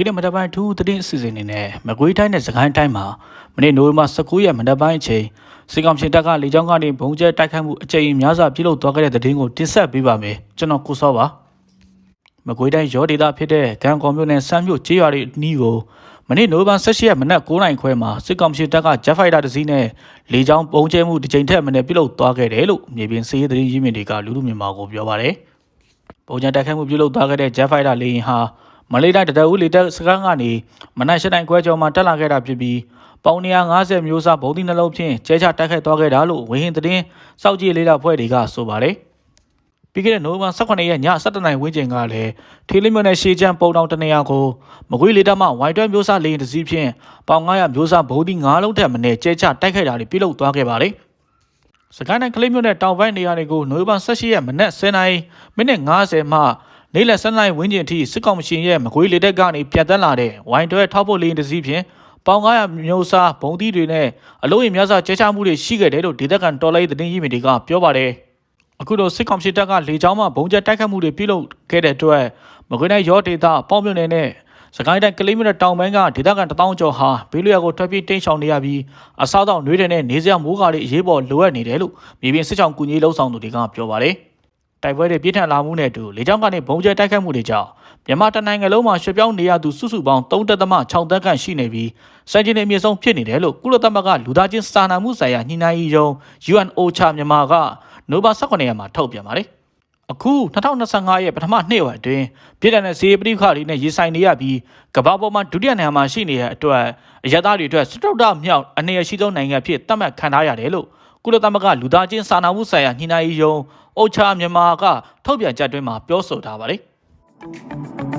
ကနေ့မနက်ပိုင်းထူးသတင်းအစီအစဉ်နေနဲ့မကွေးတိုင်းနဲ့စကိုင်းတိုင်းမှာမနေ့နိုဝင်ဘာ19ရက်မနက်ပိုင်းအချိန်စစ်ကောင်စီတပ်ကလေကြောင်းကနေဘုံကျဲတိုက်ခတ်မှုအကြိမ်များစွာပြုလုပ်သွားခဲ့တဲ့သတင်းကိုတင်ဆက်ပေးပါမယ်ကျွန်တော်ကိုစောပါမကွေးတိုင်းရောဒေတာဖြစ်တဲ့ကံကော်မြို့နယ်စမ်းမြို့ကျေးရွာတွေအနီးကိုမနေ့နိုဝင်ဘာ18ရက်မနက်9:00နာရီခွဲမှာစစ်ကောင်စီတပ်ကဂျက်ဖိုက်တာတစ်စီးနဲ့လေကြောင်းပုံကျဲမှုတစ်ကြိမ်ထက်မနည်းပြုလုပ်သွားခဲ့တယ်လို့မြေပြင်စစ်ရေးသတင်းရင်းမြစ်တွေကလူလူမြန်မာကိုပြောပါတယ်ပုံကျဲတိုက်ခိုက်မှုပြုလုပ်သွားခဲ့တဲ့ဂျက်ဖိုက်တာလေယာဉ်ဟာ မလေးတိုင်းတတအူးလေတပ်စခန်းကနေမနက်၈နိုင်ခွဲကျော်မှာတက်လာခဲ့တာဖြစ်ပြီးပေါင်150မျိုးစားဘုံသီးနှလုံးဖြင့်ကျဲချတိုက်ခိုက်သွားခဲ့တာလို့ဝင်းဟင်သတင်းစောက်ကြည့်လေးလာဖွဲ့တွေကဆိုပါတယ်ပြီးခဲ့တဲ့နိုဝင်ဘာ18ရက်ည7:00နာရီဝန်းကျင်ကလည်းထေးလင်းမြို့နယ်ရှေးချမ်းပုံတောင်တနေရာကိုမကွေးလေတပ်မှဝိုင်တွဲမျိုးစားလေရင်တစ်စီးဖြင့်ပေါင်900မျိုးစားဘုံသီး9လုံးထက်မနည်းကျဲချတိုက်ခိုက်တာတွေပြုလုပ်သွားခဲ့ပါတယ်စကိုင်းတိုင်းကလေးမြို့နယ်တောင်ပိုင်းနေရာတွေကိုနိုဝင်ဘာ18ရက်မနက်10:00နာရီမိနစ်50မှ နေ့လယ်7:00နာရီဝန်းကျင်ထိစစ်ကောင်ရှင်ရဲ့မကွေးလေတပ်ကနေပြတ်တန်းလာတဲ့ဝိုင်တွဲထောက်ဖို့လေရင်တစ်စီးဖြင့်ပေါင်900မျိုးစားဘုံသီးတွေနဲ့အလုံးရင်များစွာကျဲချမှုတွေရှိခဲ့တယ်လို့ဒေသခံတော်လိုင်းသတင်းရင်းမြစ်တွေကပြောပါတယ်။အခုတော့စစ်ကောင်စီတပ်ကလေကြောင်းမှဘုံကျဲတိုက်ခတ်မှုတွေပြုလုပ်ခဲ့တဲ့အတွက်မကွေးတိုင်းရောဒေသပေါင်းမြုံနယ်နဲ့စကိုင်းတိုင်းကလေးမြို့နယ်တောင်ပိုင်းကဒေသခံတထောင်ကျော်ဟာဘေးလွရာကိုထွက်ပြေးတိမ်းရှောင်နေရပြီးအစားအသောက်နှွေးတဲ့နဲ့နေစရာမိုးကားတွေအရေးပေါ်လိုအပ်နေတယ်လို့မြေပြင်စစ်ဆောင်ကူညီလှုပ်ဆောင်သူတွေကပြောပါတယ်။ တိုက်ပွဲတွေပြင်းထန်လာမှုနဲ့အတူလေကြောင်းကနေဘုံကျဲတိုက်ခတ်မှုတွေကြောင့်မြန်မာတနိုင်ငံလုံးမှာရွှေ့ပြောင်းနေရသူစုစုပေါင်း3.6တန်းခန့်ရှိနေပြီးစံချိန်တွေအမြင့်ဆုံးဖြစ်နေတယ်လို့ကုလသမဂ္ဂလူသားချင်းစာနာမှုဆိုင်ရာညှိနှိုင်းရေးရုံး UNOCHA မြန်မာကနိုဘာ18ရက်မှာထုတ်ပြန်ပါတယ်။အခု2025ရဲ့ပထမနှစ်ဝက်အတွင်းပြည်ထောင်စုစီးပဋိခါတွေနဲ့ရင်ဆိုင်နေရပြီးကမ္ဘာပေါ်မှာဒုတိယနေရာမှာရှိနေတဲ့အတွက်အရသာတွေအတွက်စတုတ္တမြောက်အနေအရှိဆုံးနိုင်ငံဖြစ်သတ်မှတ်ခံထားရတယ်လို့ ကုလသမဂ္ဂလူသားချင်းစာနာမှုဆိုင်ရာညှိနှိုင်းရေးရုံး OCHA မြန်မာကထုတ်ပြန်ချက်တွင်မှာပြောဆိုထားပါတယ်။